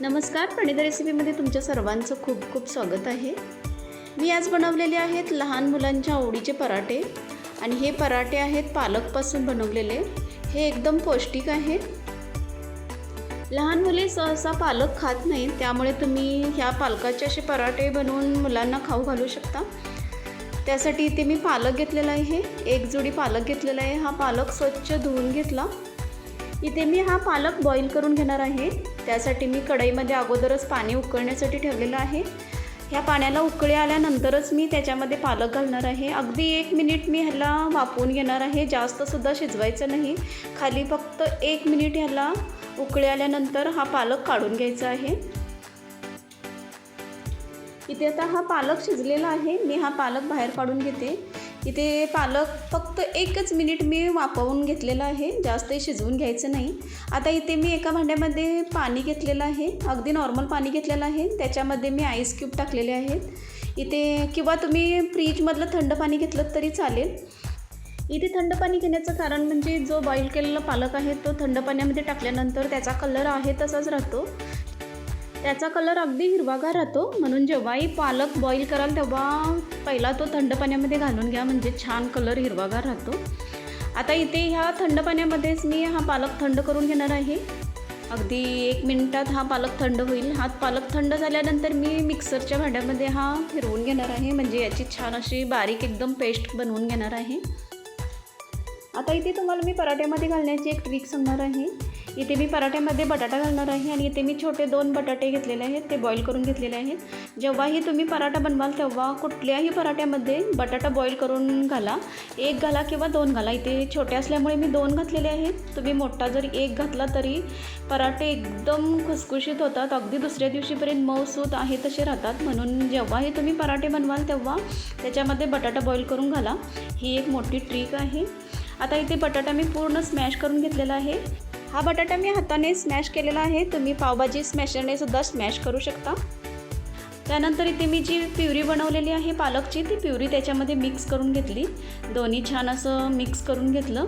नमस्कार प्रणित रेसिपीमध्ये तुमच्या सर्वांचं खूप खूप स्वागत आहे. मी आज बनवलेले आहेत लहान मुलांच्या आवडीचे पराठे आणि हे पराठे आहेत पालकपासून बनवलेले. हे एकदम पौष्टिक आहेत. लहान मुले सहसा पालक खात नाहीत त्यामुळे तुम्ही ह्या पालकाचे असे पराठे बनवून मुलांना खाऊ घालू शकता. त्यासाठी इथे मी पालक घेतलेला आहे एक जोडी पालक घेतलेला आहे. हा पालक स्वच्छ धुवून घेतला. इथे मी हा पालक बॉईल करून घेणार आहे. त्यासाठी मी कढईमध्ये अगोदरच पाणी उकळण्यासाठी ठेवलेलं आहे. ह्या पाण्याला उकळी आल्यानंतरच मी त्याच्यामध्ये पालक घालणार आहे. अगदी एक मिनिट मी ह्याला वापरून घेणार आहे. जास्तसुद्धा शिजवायचं नाही. खाली फक्त एक मिनिट ह्याला उकळी आल्यानंतर हा पालक काढून घ्यायचा आहे. इथे आता हा पालक शिजलेला आहे. मी हा पालक बाहेर काढून घेते. इथे पालक फक्त एकच मिनिट मी वाफवून घेतलेला आहे. जास्त शिजवून घ्यायचं नाही. आता इथे मी एका भांड्यामध्ये पाणी घेतलेलं आहे. अगदी नॉर्मल पाणी घेतलेलं आहे. त्याच्यामध्ये मी आईस क्यूब टाकलेले आहेत. इथे किंवा तुम्ही फ्रीजमधलं थंड पाणी घेतलं तरी चालेल. इथे थंड पाणी घेण्याचं कारण म्हणजे जो बॉईल केलेला पालक आहे तो थंड पाण्यामध्ये टाकल्यानंतर त्याचा कलर आहे तसाच राहतो. त्याचा कलर अगदी हिरवागार राहतो. म्हणून जेव्हाही पालक बॉईल कराल तेव्हा पहिला तो थंड पाण्यामध्ये घालून घ्या. म्हणजे छान कलर हिरवागार राहतो. आता इथे ह्या थंड पाण्यामध्येच मी हा पालक थंड करून घेणार आहे. अगदी एक मिनटात हा पालक थंड होईल. हा पालक थंड झाल्यानंतर मी मिक्सरच्या भांड्यामध्ये हा फिरवून घेणार आहे. म्हणजे याची छान अशी बारीक एकदम पेस्ट बनवून घेणार आहे. आता इथे तुम्हाला मी पराठ्यामध्ये घालण्याची एक ट्रिक सांगणार आहे. इथे मी पराठ्यामध्ये बटाटा घालणार आहे आणि इथे मी छोटे दोन बटाटे घेतलेले आहेत ते बॉईल करून घेतलेले आहेत. जेव्हाही तुम्ही पराठा बनवाल तेव्हा कुठल्याही पराठ्यामध्ये बटाटा बॉईल करून घाला. एक घाला किंवा दोन घाला. इथे छोटे असल्यामुळे मी दोन घातलेले आहेत. तुम्ही मोठा जरी एक घातला तरी पराठे एकदम खुसखुशीत होतात. अगदी दुसऱ्या दिवशीपर्यंत मऊसूत आहे तसे राहतात. म्हणून जेव्हाही तुम्ही पराठे बनवाल तेव्हा त्याच्यामध्ये बटाटा बॉईल करून घाला. ही एक मोठी ट्रिक आहे. आता इथे बटाटा मी पूर्ण स्मॅश करून घेतलेला आहे. हा बटाटा मी हाताने स्मॅश केलेला आहे. तुम्ही पावभाजी स्मॅशरने सुद्धा स्मॅश करू शकता. त्यानंतर इथे मी जी प्युरी बनवलेली आहे पालकची ती प्युरी त्याच्यामध्ये मिक्स करून घेतली. दोन्ही छान असं मिक्स करून घेतलं.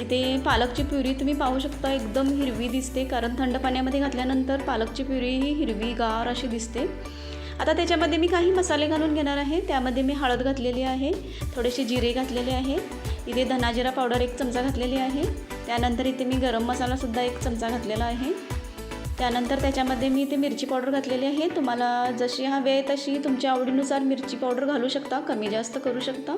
इथे पालकची प्युरी तुम्ही पाहू शकता एकदम हिरवी दिसते. कारण थंड पाण्यामध्ये घातल्यानंतर पालकची प्युरी ही हिरवी गार अशी दिसते. आता त्याच्यामध्ये मी काही मसाले घालून घेणार आहे. त्यामध्ये मी हळद घातलेली आहे. थोडेसे जिरे घातलेले आहे. इथे धनाजिरा पावडर एक चमचा घातलेली आहे. त्यानंतर इथे मी गरम मसालासुद्धा एक चमचा घातलेला आहे. त्यानंतर त्याच्यामध्ये मी इथे मिरची पावडर घातलेली आहे. तुम्हाला जशी हवी आहे तशी तुमच्या आवडीनुसार मिरची पावडर घालू शकता कमी जास्त करू शकता.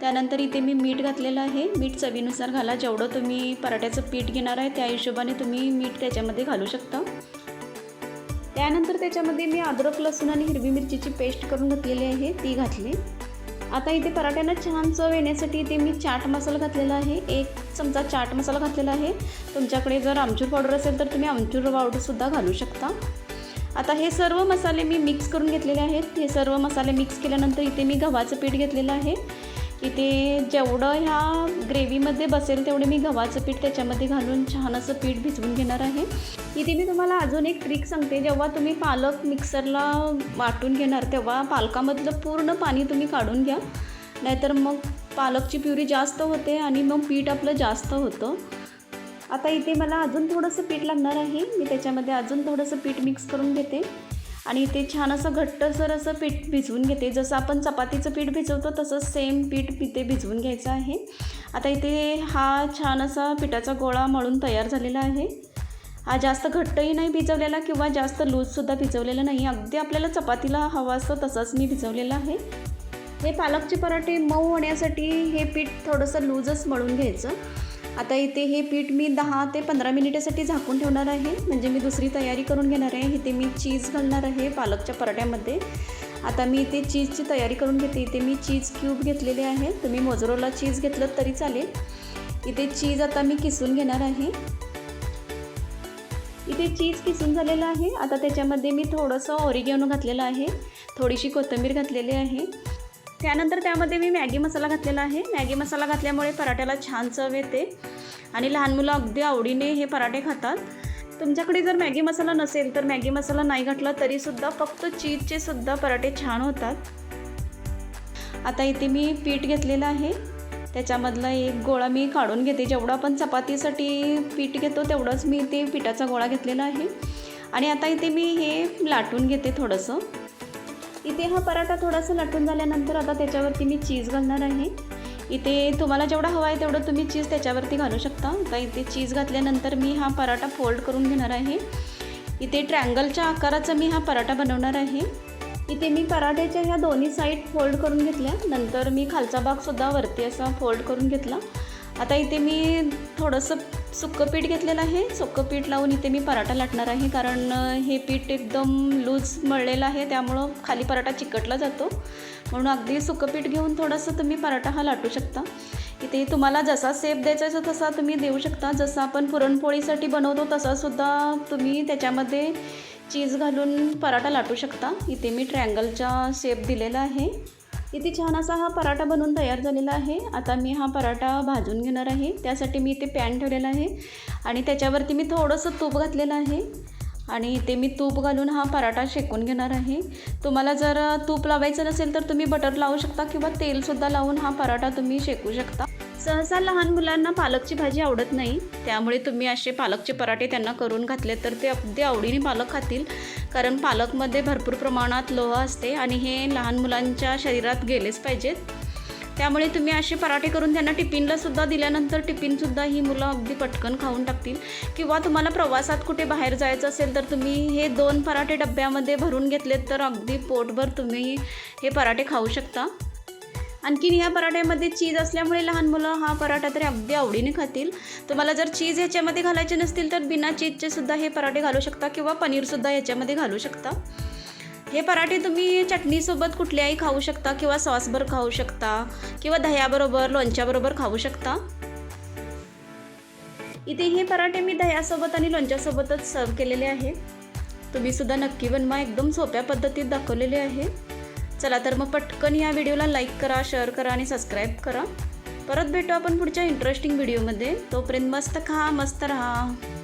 त्यानंतर इथे मी मीठ घातलेलं आहे. मीठ चवीनुसार घाला. जेवढं तुम्ही पराठ्याचं पीठ घेणार आहे त्या हिशोबाने तुम्ही मीठ त्याच्यामध्ये घालू शकता. त्यानंतर त्याच्यामध्ये मी अद्रक लसूण आणि हिरवी मिरचीची पेस्ट करून घातलेली आहे. ती घातली. आता इथे पराठ्यांना छान चव येण्यासाठी इथे मी चाट मसाला घातलेला आहे. एक चमचा चाट मसाला घातलेला आहे. तुमच्याकडे जर आमचूर पावडर असेल तर तुम्ही आमचूर पावडरसुद्धा घालू शकता. आता हे सर्व मसाले मी मिक्स करून घेतलेले आहेत. हे सर्व मसाले मिक्स केल्यानंतर इथे मी गव्हाचं पीठ घेतलेलं आहे. इथे जेवढं ह्या ग्रेव्हीमध्ये बसेल तेवढे मी गव्हाचं पीठ त्याच्यामध्ये घालून छान असं पीठ भिजवून घेणार आहे. इथे मी तुम्हाला अजून एक ट्रिक सांगते. जेव्हा तुम्ही पालक मिक्सरला वाटून घेणार तेव्हा पालकामधलं पूर्ण पाणी तुम्ही काढून घ्या. नाहीतर मग पालकची प्युरी जास्त होते आणि मग पीठ आपलं जास्त होतं. आता इथे मला अजून थोडंसं पीठ लागणार आहे. मी त्याच्यामध्ये अजून थोडंसं पीठ मिक्स करून घेते. आणि ते छान असं घट्टसर असं पीठ भिजवून घेते. जसं आपण चपातीचं पीठ भिजवतो तसंच सेम पीठ इथे भिजवून घ्यायचं आहे. आता इथे हा छान असा पिठाचा गोळा मळून तयार झालेला आहे. हा जास्त घट्टही नाही भिजवलेला किंवा जास्त लूजसुद्धा भिजवलेला नाही. अगदी आपल्याला चपातीला हवा असतं तसंच मी भिजवलेलं आहे. हे पालकचे पराठे मऊ होण्यासाठी हे पीठ थोडंसं लूजच मळून घ्यायचं. आता इथे हे पीठ मी दहा ते पंधरा मिनिटासाठी झाकून ठेवणार आहे. म्हणजे मी दुसरी तयारी करून घेणार आहे. इथे मी चीज घालणार आहे पालकच्या पराठ्यामध्ये. आता मी इथे चीजची तयारी करून घेते. इथे मी चीज क्यूब घेतलेले आहे. तुम्ही मोजरोला चीज घेतलं तरी चालेल. इथे चीज आता मी किसून घेणार आहे. इथे चीज किसून झालेलं आहे. आता त्याच्यामध्ये मी थोडंसं ऑरिगॅनो घातलेलं आहे. थोडीशी कोथिंबीर घातलेली आहे. त्यानंतर त्यामध्ये मी मॅगी मसाला घातलेला आहे. मॅगी मसाला घातल्यामुळे पराठ्याला छान चव येते आणि लहान मुलं अगदी आवडीने हे पराठे खातात. तुमच्याकडे जर मॅगी मसाला नसेल तर मॅगी मसाला नाही घातला तरीसुद्धा फक्त चीजचे सुद्धा पराठे छान होतात. आता इथे मी पीठ घेतलेलं आहे. त्याच्यामधला एक गोळा मी काढून घेते. जेवढा आपण चपातीसाठी पीठ घेतो तेवढंच मी ते पिठाचा गोळा घेतलेला आहे. आणि आता इथे मी हे लाटून घेते थोडंसं. इथे हा पराठा थोडासा लाटून झाल्यानंतर आता त्याच्यावरती मी चीज घालणार आहे. इथे तुम्हाला जेवढा हवा आहे तेवढं तुम्ही चीज त्याच्यावरती घालू शकता. आता इथे चीज घातल्यानंतर मी हा पराठा फोल्ड करून घेणार आहे. इथे ट्रँगलच्या आकाराचा मी हा पराठा बनवणार आहे. इथे मी पराठ्याच्या ह्या दोन्ही साईड फोल्ड करून घेतल्या. नंतर मी खालचा भागसुद्धा वरती असा फोल्ड करून घेतला. आता इथे मी थोडंसं सुक्कं पीठ घेतलेलं आहे. सुक्कं पीठ लावून इथे मी पराठा लाटणार आहे कारण हे पीठ एकदम लूज मळलेलं आहे. त्यामुळं खाली पराठा चिकटला जातो. म्हणून अगदी सुक्कं पीठ घेऊन थोडंसं तुम्ही पराठा हा लाटू शकता. इथे तुम्हाला जसा सेप द्यायचा आहे तसा तुम्ही देऊ शकता. जसं आपण पुरणपोळीसाठी बनवतो तसासुद्धा तुम्ही त्याच्यामध्ये चीज घालून पराठा लाटू शकता. इथे मी ट्रँगलचा शेप दिलेला आहे. किती छान असा हा पराठा बनवून तयार झालेला आहे. आता मी हा पराठा भाजून घेणार आहे. त्यासाठी मी इथे पॅन ठेवलेला आहे आणि त्याच्यावरती मी थोडंसं तूप घातलेलं आहे. आणि इथे मी तूप घालून हा पराठा शेकून घेणार आहे. तुम्हाला जर तूप लावायचं नसेल तर तुम्ही बटर लावू शकता किंवा तेलसुद्धा लावून हा पराठा तुम्ही शेकू शकता. सहसा लहान मुलांना पालकची भाजी आवडत नाही. त्यामुळे तुम्ही असे पालकचे पराठे त्यांना करून घातले तर ते अगदी आवडीने पालक खातील. कारण पालकमध्ये भरपूर प्रमाणात लोह असते आणि हे लहान मुलांच्या शरीरात गेलेच पाहिजेत. त्यामुळे तुम्ही असे पराठे करून त्यांना टिफिनला सुद्धा दिल्यानंतर टिफिनसुद्धा ही मुलं अगदी पटकन खाऊन टाकतील. किंवा तुम्हाला प्रवासात कुठे बाहेर जायचं असेल तर तुम्ही हे दोन पराठे डब्यामध्ये भरून घेतलेत तर अगदी पोटभर तुम्ही हे पराठे खाऊ शकता. आणखीन ह्या पराठ्यामध्ये चीज असल्यामुळे लहान मुलं हा पराठा तरी अगदी आवडीने खातील. तुम्हाला जर चीज ह्याच्यामध्ये घालायचे नसतील तर बिना चीजचे सुद्धा हे पराठे घालू शकता किंवा पनीरसुद्धा ह्याच्यामध्ये घालू शकता. हे पराठे तुम्ही चटणीसोबत कुठल्याही खाऊ शकता किंवा सॉसभर खाऊ शकता किंवा दह्याबरोबर लोणच्याबरोबर खाऊ शकता. इथे हे पराठे मी दह्यासोबत आणि लोणच्यासोबतच सर्व केलेले आहे. तुम्हीसुद्धा नक्की बनवा एकदम सोप्या पद्धतीत दाखवलेले आहे. चला तर मग पटकन या व्हिडिओला लाईक करा शेअर करा आणि सबस्क्राईब करा. परत भेटू आपण पुढच्या इंटरेस्टिंग व्हिडिओमध्ये तोपर्यंत मस्त खा मस्त राहा.